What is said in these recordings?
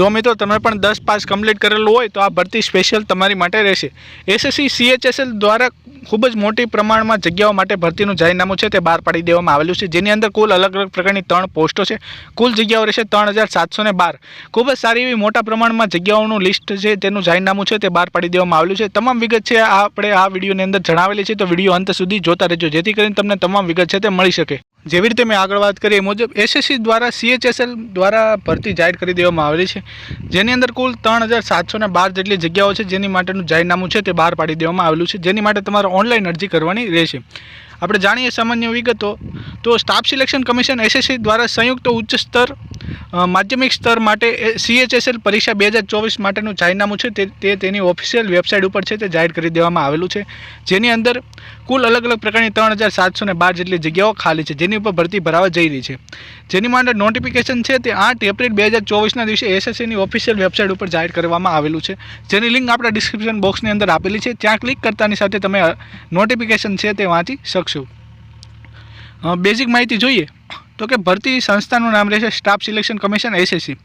જો મિત્રો તમે પણ દસ પાસ કમ્પ્લીટ કરેલું હોય તો આ ભરતી સ્પેશિયલ તમારી માટે રહેશે. એસએસસી સીએચએસએલ દ્વારા ખૂબ જ મોટી પ્રમાણમાં જગ્યાઓ માટે ભરતીનું જાહેરનામું છે તે બહાર પાડી દેવામાં આવેલું છે. જેની અંદર કુલ અલગ અલગ પ્રકારની ત્રણ પોસ્ટો છે. કુલ જગ્યાઓ રહેશે ત્રણ હજાર સાતસો બાર. ખૂબ જ સારી એવી મોટા પ્રમાણમાં જગ્યાઓનું લિસ્ટ છે તેનું જાહેરનામું છે તે બહાર પાડી દેવામાં આવેલું છે. તમામ વિગત છે આપણે આ વિડીયોની અંદર જણાવેલી છે તો વીડિયો અંત સુધી જોતા રહેજો. જેથી કરીને તમને તમામ વિગત છે તે મળી શકે. જેવી રીતે મેં આગળ વાત કરી, એ મુજબ એસએસસી દ્વારા સીએચએસએલ દ્વારા ભરતી જાહેર કરી દેવામાં આવેલી છે. જેની અંદર કુલ ત્રણ હજાર સાતસોને બાર જેટલી જગ્યાઓ છે, જેની માટેનું જાહેરનામું છે, તે બહાર પાડી દેવામાં આવેલું છે. જેની માટે તમારે ઓનલાઈન અરજી કરવાની રહેશે. આપણે જાણીએ સામાન્ય વિગતો, તો સ્ટાફ સિલેક્શન કમિશન એસએસસી દ્વારા સંયુક્ત ઉચ્ચ સ્તર માધ્યમિક સ્તર માટે સીએચએસએલ પરીક્ષા બે હજાર ચોવીસ માટેનું જાહેરનામું છે. તે તેની ઓફિશિયલ વેબસાઇટ ઉપર છે, તે જાહેર કરી દેવામાં આવેલું છે. જેની અંદર કુલ અલગ અલગ પ્રકારની ત્રણ હજાર સાતસો ને બાર જેટલી જગ્યાઓ ખાલી છે, જેની ઉપર ભરતી ભરાવા જઈ રહી છે. જેની માટે નોટિફિકેશન છે તે આઠ એપ્રિલ બે હજાર ચોવીસના દિવસે એસએસસીની ઓફિશિયલ વેબસાઇટ ઉપર જાહેર કરવામાં આવેલું છે. જેની લિંક આપણા ડિસ્ક્રિપ્શન બોક્સની અંદર આપેલી છે. ત્યાં ક્લિક કરતાની સાથે તમે નોટિફિકેશન છે તે વાંચી શકશો. બેઝિક માહિતી જોઈએ. તો કે ભરતી સંસ્થાનું નામ રહેશે સ્ટાફ સિલેક્શન કમિશન એસએસસી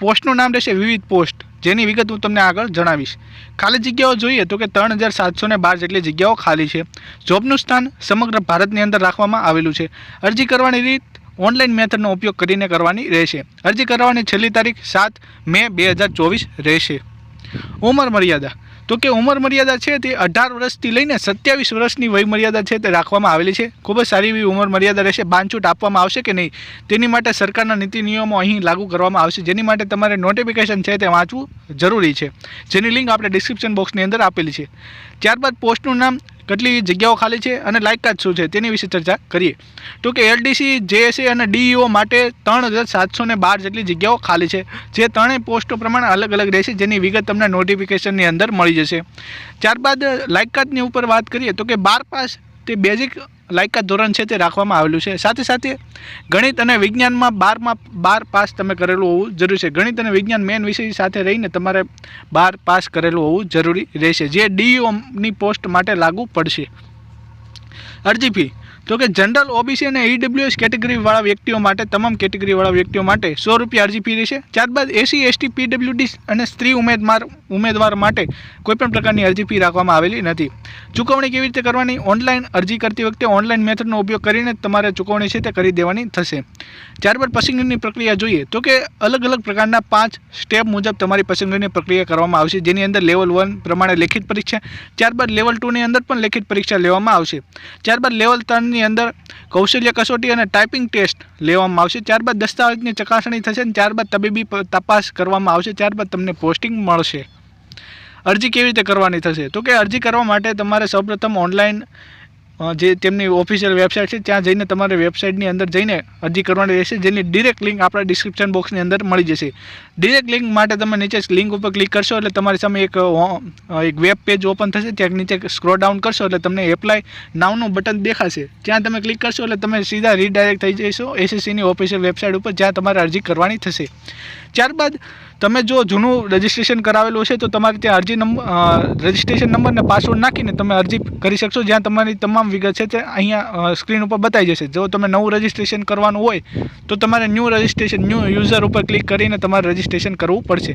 પોસ્ટનું નામ રહેશે વિવિધ પોસ્ટ. જેની વિગત હું તમને આગળ જણાવીશ. ખાલી જગ્યાઓ જોઈએ તો કે ત્રણ હજાર સાતસો ને બાર જેટલી જગ્યાઓ ખાલી છે. જોબનું સ્થાન સમગ્ર ભારતની અંદર રાખવામાં આવેલું છે. અરજી કરવાની રીત ઓનલાઈન મેથડનો ઉપયોગ કરીને કરવાની રહેશે. અરજી કરવાની છેલ્લી તારીખ સાત મે બે હજાર ચોવીસ રહેશે. ઉંમર મર્યાદા. તો કે ઉંમર મર્યાદા છે તે અઢાર વર્ષથી લઈને સત્યાવીસ વર્ષની વયમર્યાદા છે તે રાખવામાં આવેલી છે. ખૂબ જ સારી એવી ઉંમર મર્યાદા રહેશે. બાંધછૂટ આપવામાં આવશે કે નહીં? તેની માટે સરકારના નીતિ નિયમો અહીં લાગુ કરવામાં આવશે. જેની માટે તમારે નોટિફિકેશન છે તે વાંચવું જરૂરી છે. જેની લિંક આપણે ડિસ્ક્રિપ્શન બોક્સની અંદર આપેલી છે. ત્યારબાદ પોસ્ટનું નામ કેટલી જગ્યાઓ ખાલી છે અને લાયકાત શું છે તેની વિશે ચર્ચા કરીએ. તો કે એલડીસી, જેએસએ અને ડીઈઓ માટે ત્રણ હજાર સાતસો ને બાર જેટલી જગ્યાઓ ખાલી છે. જે ત્રણેય પોસ્ટો પ્રમાણે અલગ અલગ રહેશે, જેની વિગત તમને નોટિફિકેશનની અંદર મળી જશે. ત્યારબાદ લાયકાતની ઉપર વાત કરીએ તો કે બાર પાસ તે બેઝિક લાયકાત ધોરણ છે તે રાખવામાં આવેલું છે. સાથે સાથે ગણિત અને વિજ્ઞાનમાં બારમાં, બાર પાસ તમે કરેલું હોવું જરૂરી છે. ગણિત અને વિજ્ઞાન મેન વિષય સાથે રહીને તમારે બાર પાસ કરેલું હોવું જરૂરી રહેશે, જે ડીઓની પોસ્ટ માટે લાગુ પડશે. અરજી ફી તો કે જનરલ ઓબીસી અને ઈડબ્લ્યુએસ કેટેગરીવાળા વ્યક્તિઓ માટે, તમામ કેટેગરીવાળા વ્યક્તિઓ માટે સો રૂપિયા અરજી ફી રહેશે. ત્યારબાદ એસી એસટી પીડબ્લ્યુડી અને સ્ત્રી ઉમેદવાર ઉમેદવાર માટે કોઈપણ પ્રકારની અરજી ફી રાખવામાં આવેલી નથી. ચૂકવણી કેવી રીતે કરવાની? ઓનલાઈન અરજી કરતી વખતે ઓનલાઈન મેથડનો ઉપયોગ કરીને તમારે ચૂકવણી છે તે કરી દેવાની થશે. ત્યારબાદ પસંદગીની પ્રક્રિયા જોઈએ. તો કે અલગ અલગ પ્રકારના પાંચ સ્ટેપ મુજબ તમારી પસંદગીની પ્રક્રિયા કરવામાં આવશે. જેની અંદર લેવલ વન પ્રમાણે લેખિત પરીક્ષા ત્યારબાદ લેવલ ટુની અંદર પણ લેખિત પરીક્ષા લેવામાં આવશે. ત્યારબાદ લેવલ ત્રણની અંદર કૌશલ્ય કસોટી અને ટાઈપિંગ ટેસ્ટ લેવામાં આવશે. ત્યારબાદ દસ્તાવેજની ચકાસણી થશે અને ત્યારબાદ તબીબી તપાસ કરવામાં આવશે. ત્યારબાદ તમને પોસ્ટિંગ મળશે. અરજી કેવી રીતે કરવાની થશે? તો કે અરજી કરવા માટે તમારે સૌપ્રથમ ઓનલાઈન જે તેમની ઓફિશિયલ વેબસાઇટ છે, ત્યાં જઈને તમારે વેબસાઇટની અંદર જઈને અરજી કરવાની રહેશે, જેની ડિરેક્ટ લિંક આપણા ડિસ્ક્રિપ્શન બોક્સની અંદર મળી જશે. ડિરેક્ટ લિંક માટે તમે નીચે લિંક ઉપર ક્લિક કરશો એટલે તમારી સામે એક એક વેબ પેજ ઓપન થશે. ત્યાં નીચે સ્ક્રો ડાઉન કરશો એટલે તમને એપ્લાય નાવનું બટન દેખાશે. ત્યાં તમે ક્લિક કરશો એટલે તમે સીધા રીડાયરેક્ટ થઈ જશો એસએસસીની ઓફિશિયલ વેબસાઇટ ઉપર, જ્યાં તમારે અરજી કરવાની થશે. ત્યારબાદ તમે જો જૂનું રજિસ્ટ્રેશન કરાવેલું હશે, તો તમારે ત્યાં અરજી નંબર રજિસ્ટ્રેશન નંબર ને પાસવર્ડ નાખીને તમે અરજી કરી શકશો, જ્યાં તમારી તમામ વિગત છે તે અહીંયા સ્ક્રીન ઉપર બતાવી જશે. જો તમે નવું રજિસ્ટ્રેશન કરવાનું હોય, તો તમારે ન્યૂ રજિસ્ટ્રેશન ન્યૂ યુઝર ઉપર ક્લિક કરીને તમારે રજિસ્ટ્રેશન કરવું પડશે.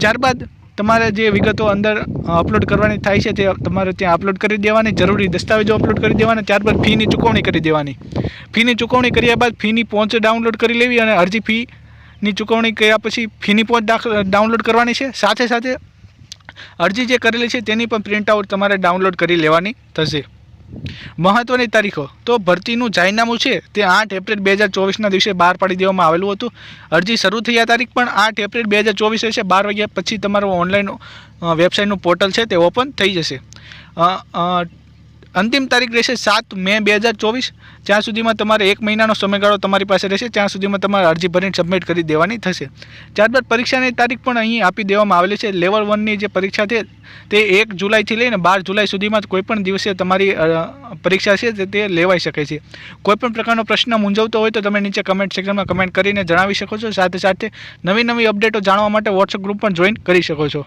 ત્યારબાદ તમારે જે વિગતો અંદર અપલોડ કરવાની થાય છે તે તમારે ત્યાં અપલોડ કરી દેવાની, જરૂરી દસ્તાવેજો અપલોડ કરી દેવાના, ત્યારબાદ ફીની ચૂકવણી કરી દેવાની. ફીની ચૂકવણી કર્યા બાદ ફીની પહોંચ ડાઉનલોડ કરી લેવી અને અરજી ફીની ચૂકવણી કર્યા પછી ફીની પહોંચ ડાઉનલોડ કરવાની છે. સાથે સાથે અરજી જે કરેલી છે તેની પણ પ્રિન્ટ આઉટ તમારે ડાઉનલોડ કરી લેવાની થશે. મહત્વની તારીખો. તો ભરતીનું જાહેરનામું છે તે આઠ એપ્રિલ બે હજાર ચોવીસના દિવસે બહાર પાડી દેવામાં આવેલું હતું. અરજી શરૂ થયા તારીખ પણ આઠ એપ્રિલ બે હજાર ચોવીસ હશે બાર વાગ્યા પછી તમારું ઓનલાઈન વેબસાઇટનું પોર્ટલ છે તે ઓપન થઈ જશે. અંતિમ તારીખ રહેશે સાત મે બે હજાર ચોવીસ. જ્યાં સુધીમાં તમારે એક મહિનાનો સમયગાળો તમારી પાસે રહેશે ત્યાં સુધીમાં તમારે અરજી ભરીને સબમિટ કરી દેવાની થશે. ત્યારબાદ પરીક્ષાની તારીખ પણ અહીં આપી દેવામાં આવેલી છે. લેવલ વનની જે પરીક્ષા છે, તે એક જુલાઈથી લઈને બાર જુલાઈ સુધીમાં કોઈપણ દિવસે તમારી પરીક્ષા છે તે- લેવાઈ શકે છે. કોઈપણ પ્રકારનો પ્રશ્ન મૂંઝવતો હોય તો તમે નીચે કમેન્ટ સેક્શનમાં કમેન્ટ કરીને જણાવી શકો છો. સાથે સાથે નવી નવી અપડેટો જાણવા માટે વોટ્સઅપ ગ્રુપ પણ જોઈન કરી શકો છો.